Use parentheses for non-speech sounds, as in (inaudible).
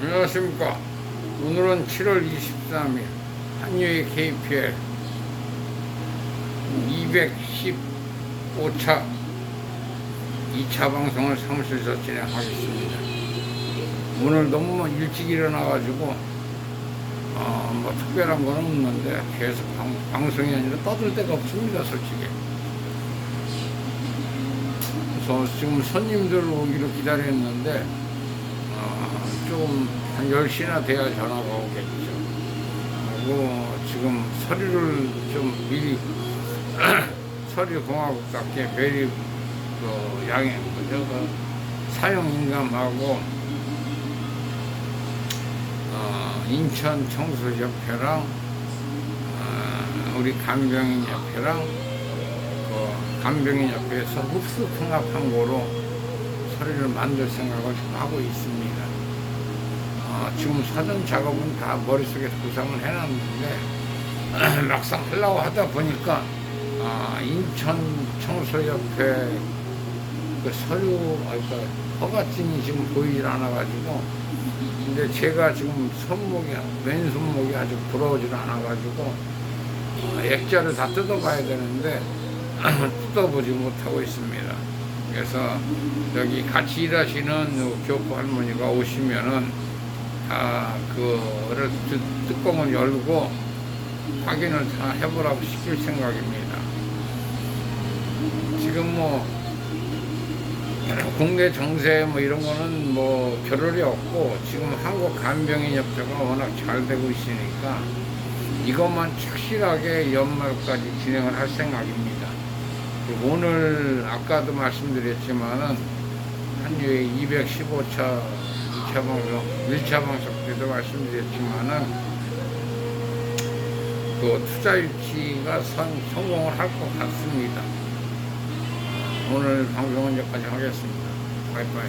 안녕하십니까. 오늘은 7월 23일 한유의 KPL 215차 2차 방송을 사무실에서 진행하겠습니다. 오늘 너무 일찍 일어나가지고 어, 뭐 특별한 건 없는데 계속 방, 방송이 아니라 떠들 데가 없습니다, 솔직히. 그래서 지금 손님들 오기를 기다렸는데 한 10시나 돼야 전화가 오겠죠. 그리고 지금 서류를 좀 미리 (clears throat) 서류공화국답게 미리 그 양해, 그저 그 사용인감하고 어, 인천 청소협회랑 어, 우리 간병인협회랑 그 간병인협회에서 흡수 통합한 거로 서류를 만들 생각을 좀 하고 있습니다. 어, 지금 사전 작업은 다 머릿속에 구상을 해놨는데 (clears throat) 막상 하려고 하다 보니까 아, 인천 청소협회 그 서류 아, 그러니까 허가증이 지금 보이질 않아가지고 근데 제가 지금 손목이 왼손목이 아주 부러워질 않아가지고 어, 액자를 다 뜯어봐야 되는데 (clears throat) 뜯어보지 못하고 있습니다. 그래서 여기 같이 일하시는 요 교포 할머니가 오시면은 다 그거를 뚜- 뚜껑을 열고 확인을 다 해보라고 시킬 생각입니다. 지금 뭐 국내 정세 뭐 이런 거는 뭐 결혈이 없고 지금 한국 간병인 협회가 워낙 잘 되고 있으니까 이것만 착실하게 연말까지 진행을 할 생각입니다. 오늘 아까도 말씀드렸지만은 한유의 215차 2차 방송, 1차 방송 때도 말씀드렸지만은 그 투자 유치가 성, 성공을 할 것 같습니다. 오늘 방송은 여기까지 하겠습니다. 바이바이.